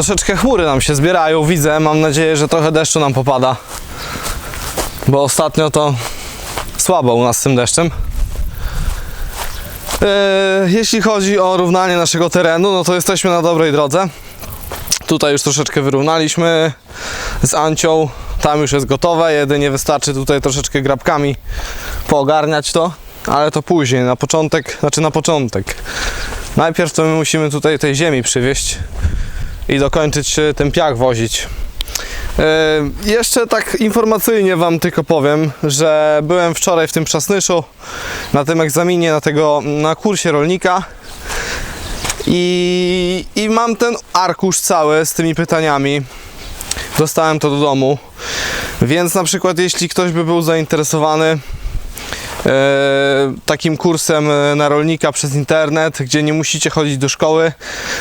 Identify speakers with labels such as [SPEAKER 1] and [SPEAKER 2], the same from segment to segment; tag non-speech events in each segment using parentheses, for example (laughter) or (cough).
[SPEAKER 1] Troszeczkę chmury nam się zbierają, widzę. Mam nadzieję, że trochę deszczu nam popada. Bo ostatnio to słabo u nas z tym deszczem. E, Jeśli chodzi o równanie naszego terenu, no to jesteśmy na dobrej drodze. Tutaj już troszeczkę wyrównaliśmy z Ancią. Tam już jest gotowe, jedynie wystarczy tutaj troszeczkę grabkami poogarniać to, ale to później, na początek, znaczy na początek. Najpierw to my musimy tutaj tej ziemi przywieźć i dokończyć e, ten piach wozić. E, Jeszcze tak informacyjnie Wam tylko powiem, że byłem wczoraj w tym Przasnyszu na tym egzaminie, na, tego, na kursie rolnika i, i mam ten arkusz cały z tymi pytaniami. Dostałem to do domu, więc na przykład jeśli ktoś by był zainteresowany takim kursem e, na rolnika przez internet, gdzie nie musicie chodzić do szkoły,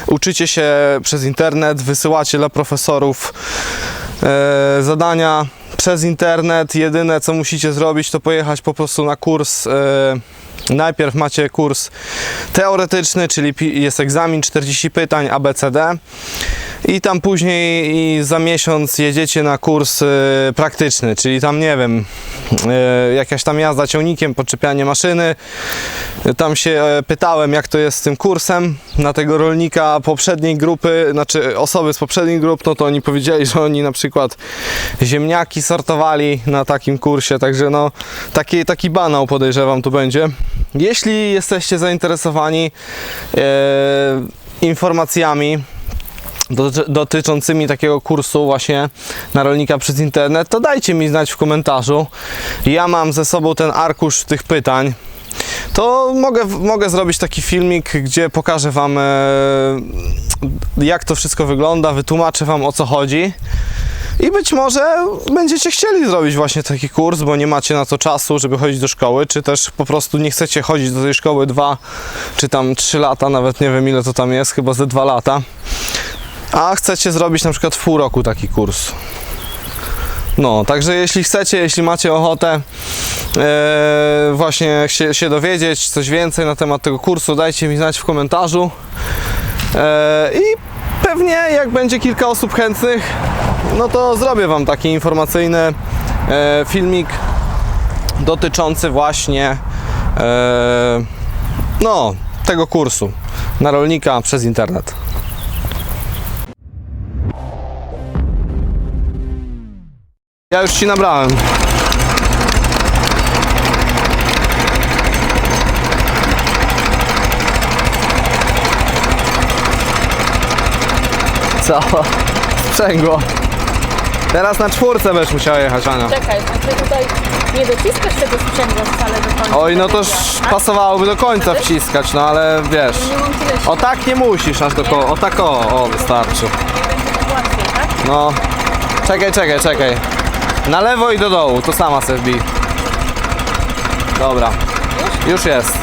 [SPEAKER 1] uczycie się przez internet, wysyłacie dla profesorów e, zadania przez internet. Jedyne co musicie zrobić, to pojechać po prostu na kurs. E, najpierw macie kurs teoretyczny, czyli jest egzamin 40 pytań ABCD. I tam później i za miesiąc jedziecie na kurs e, praktyczny, czyli tam nie wiem, e, jakaś tam jazda ciągnikiem, podczepianie maszyny. Tam się e, pytałem, jak to jest z tym kursem na tego rolnika poprzedniej grupy, znaczy osoby z poprzednich grup, no to oni powiedzieli, (laughs) że oni na przykład ziemniaki sortowali na takim kursie, także no taki, taki banał podejrzewam tu będzie. Jeśli jesteście zainteresowani e, informacjami dotyczącymi takiego kursu właśnie na rolnika przez internet, to dajcie mi znać w komentarzu. Ja mam ze sobą ten arkusz tych pytań. To mogę, mogę zrobić taki filmik, gdzie pokażę Wam, e, jak to wszystko wygląda, wytłumaczę Wam o co chodzi. I być może będziecie chcieli zrobić właśnie taki kurs, bo nie macie na to czasu, żeby chodzić do szkoły, czy też po prostu nie chcecie chodzić do tej szkoły dwa, czy tam trzy lata, nawet nie wiem ile to tam jest, chyba ze dwa lata. A chcecie zrobić na przykład w pół roku taki kurs. No, także jeśli chcecie, jeśli macie ochotę e, właśnie się, się dowiedzieć coś więcej na temat tego kursu, dajcie mi znać w komentarzu. E, I pewnie jak będzie kilka osób chętnych, no to zrobię Wam taki informacyjny e, filmik dotyczący właśnie e, no, tego kursu na rolnika przez internet. Ja już Ci nabrałem. Co? Sprzęgło. Teraz na czwórce będziesz musiała jechać, Ania.
[SPEAKER 2] Czekaj, a ty tutaj nie dociskasz tego sprzęgła wcale do końca.
[SPEAKER 1] Oj, no to już
[SPEAKER 2] Tak?
[SPEAKER 1] pasowałoby do końca wciskać, no ale wiesz.
[SPEAKER 2] Nie mam tyle sił,
[SPEAKER 1] O tak nie musisz aż do koła. O tak o, o wystarczy.
[SPEAKER 2] będzie łatwiej, tak?
[SPEAKER 1] No. Czekaj, czekaj, czekaj. Na lewo i do dołu, to sama sobie wbij. Dobra. Już jest.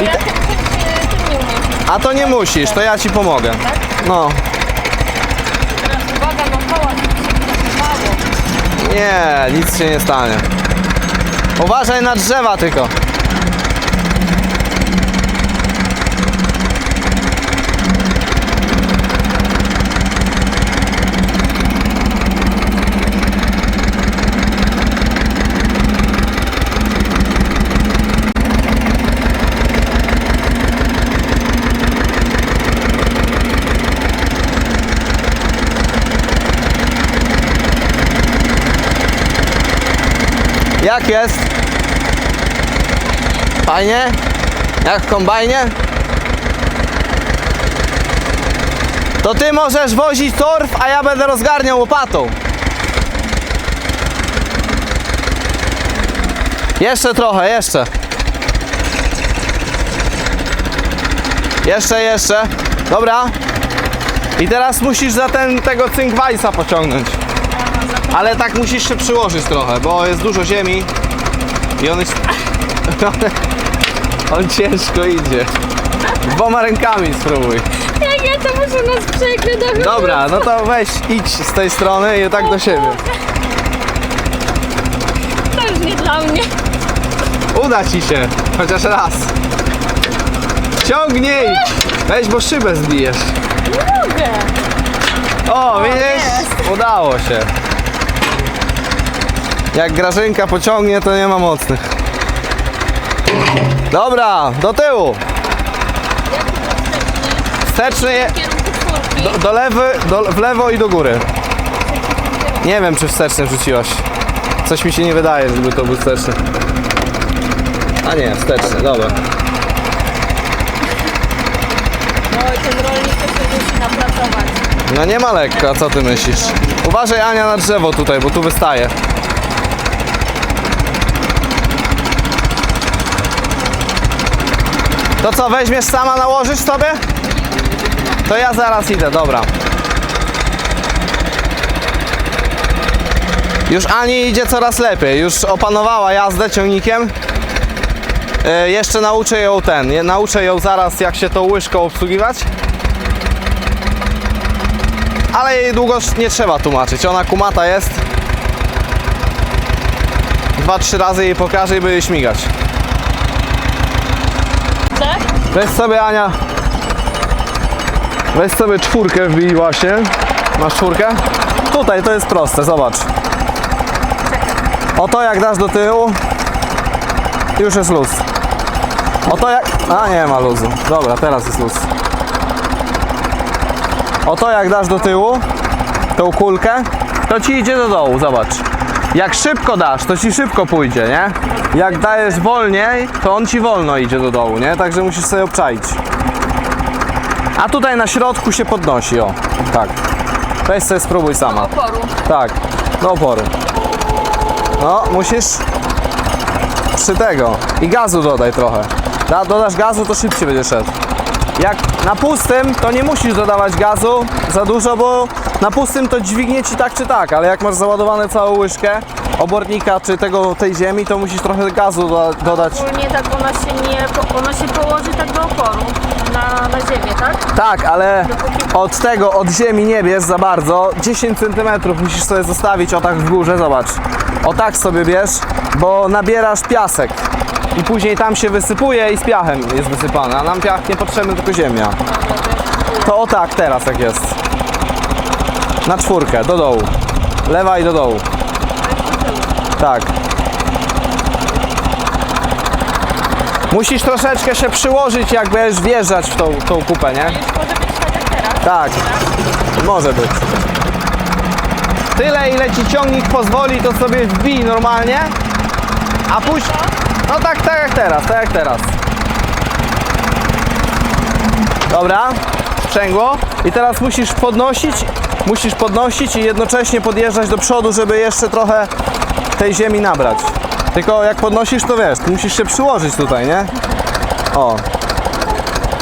[SPEAKER 2] Nie umiem.
[SPEAKER 1] A to nie musisz, to ja ci pomogę. No.
[SPEAKER 2] Uwaga na koła. Nie,
[SPEAKER 1] nic się nie stanie. Uważaj na drzewa tylko. Jak jest? Fajnie? Jak w kombajnie? To ty możesz wozić torf, a ja będę rozgarniał łopatą. Jeszcze trochę, jeszcze. Jeszcze, jeszcze. Dobra. I teraz musisz za ten, tego cynkwajsa pociągnąć. Ale tak musisz się przyłożyć trochę, bo jest dużo ziemi i on jest... (laughs) on ciężko idzie. Dwoma rękami spróbuj.
[SPEAKER 2] Jak ja to muszę na sprzęgle do
[SPEAKER 1] Dobra, no to weź idź z tej strony i tak do siebie.
[SPEAKER 2] To już nie dla mnie.
[SPEAKER 1] Uda ci się, chociaż raz. Ciągnij! Weź, bo szybę zbijesz.
[SPEAKER 2] Nie mogę.
[SPEAKER 1] O, widzisz? Udało się. Jak Grażynka pociągnie, to nie ma mocnych. Dobra, do tyłu. Wsteczny je, do, do lewy, do, w lewo i do góry. Nie wiem, czy wsteczny wrzuciłaś. Coś mi się nie wydaje, żeby to był wsteczny. A nie, wsteczny, dobra.
[SPEAKER 2] Oj, ten rolnik się musi napracować.
[SPEAKER 1] No nie ma lekko, a co ty myślisz? Uważaj Ania na drzewo tutaj, bo tu wystaje. To co, weźmiesz sama nałożysz sobie? To ja zaraz idę, dobra. Już Ani idzie coraz lepiej, już opanowała jazdę ciągnikiem. E, jeszcze nauczę ją ten, nauczę ją zaraz jak się tą łyżką obsługiwać. Ale jej długo nie trzeba tłumaczyć, ona kumata jest. Dwa, trzy razy jej pokażę i będzie śmigać. Weź sobie Ania. Weź sobie czwórkę wbij właśnie. Masz czwórkę? Tutaj to jest proste, zobacz. Oto jak dasz do tyłu, już jest luz. Oto jak... A nie ma luzu. Dobra, teraz jest luz. Oto jak dasz do tyłu tą kulkę, to ci idzie do dołu, zobacz. Jak szybko dasz, to ci szybko pójdzie, nie? Jak dajesz wolniej, to on ci wolno idzie do dołu, nie? Także musisz sobie obczaić. A tutaj na środku się podnosi, o. Tak. Weź sobie spróbuj sama.
[SPEAKER 2] Oporu.
[SPEAKER 1] Tak, do oporu. No, musisz przy tego. I gazu dodaj trochę. Da, dodasz gazu, to szybciej będzie szedł. Jak na pustym, to nie musisz dodawać gazu za dużo, bo na pustym to dźwignie ci tak czy tak, ale jak masz załadowane całą łyżkę obornika czy tego, tej ziemi, to musisz trochę gazu do, dodać.
[SPEAKER 2] Ogólnie tak ona się nie, ona się położy tak do oporu. Na, na ziemię, tak?
[SPEAKER 1] Tak, ale od tego, od ziemi nie bierz za bardzo. 10 cm musisz sobie zostawić o tak w górze, zobacz. O tak sobie bierz, bo nabierasz piasek. I później tam się wysypuje i z piachem jest wysypane, a nam piach nie potrzebny, tylko ziemia. To o tak teraz jak jest. Na czwórkę, do dołu. Lewa i do dołu. Tak. Musisz troszeczkę się przyłożyć, jak będziesz wjeżdżać w tą, tą kupę, nie?
[SPEAKER 2] Już może być tak jak teraz.
[SPEAKER 1] Tak, może być. Tyle ile ci ciągnik pozwoli, to sobie wbij normalnie, a później. No tak, tak jak teraz, tak jak teraz. Dobra, sprzęgło. I teraz musisz podnosić, musisz podnosić i jednocześnie podjeżdżać do przodu, żeby jeszcze trochę tej ziemi nabrać. Tylko jak podnosisz, to wiesz, musisz się przyłożyć tutaj, nie? O.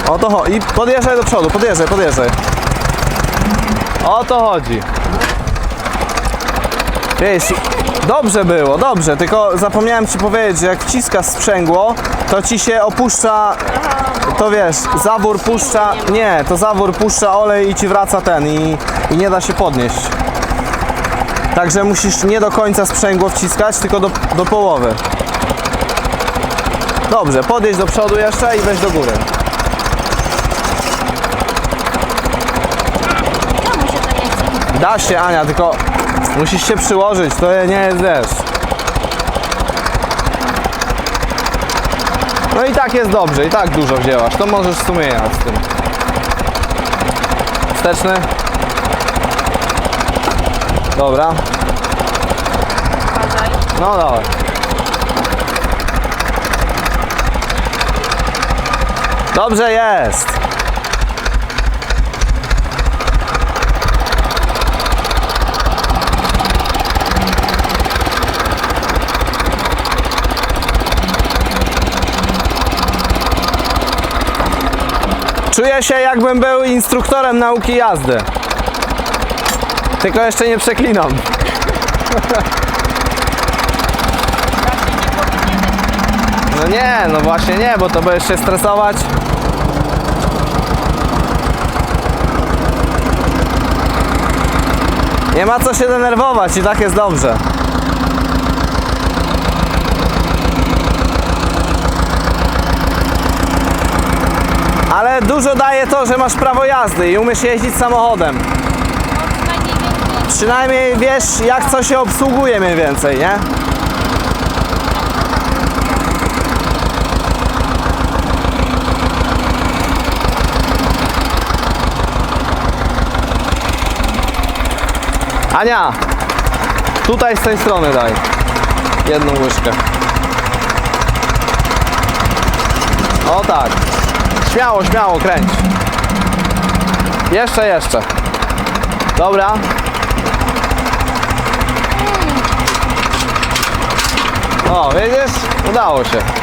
[SPEAKER 1] O to chodzi. I podjeżdżaj do przodu, podjeżdżaj, podjeżdżaj. O to chodzi. Wiesz, dobrze było, dobrze, tylko zapomniałem ci powiedzieć, że jak wciskasz sprzęgło, to ci się opuszcza, to wiesz, zawór puszcza, nie, to zawór puszcza olej i ci wraca ten i, i nie da się podnieść. Także musisz nie do końca sprzęgło wciskać, tylko do, do połowy. Dobrze, podjedź do przodu jeszcze i weź do góry.
[SPEAKER 2] Chce?
[SPEAKER 1] Da się Ania, tylko musisz się przyłożyć, to nie jest wiesz. No i tak jest dobrze, i tak dużo wzięłaś, to możesz w sumie jechać z tym. Wsteczny. Dobra, no dawaj. Dobrze jest. Czuję się jakbym był instruktorem nauki jazdy. Tylko jeszcze nie przeklinam. No nie, no właśnie nie, bo to będziesz się stresować. Nie ma co się denerwować i tak jest dobrze. Ale dużo daje to, że masz prawo jazdy i umiesz jeździć samochodem. Przynajmniej wiesz, jak co się obsługuje mniej więcej, nie? Ania, tutaj z tej strony daj jedną łyżkę. O tak. Śmiało, śmiało, kręć. Jeszcze, jeszcze. Dobra. O, widzisz? Udało się.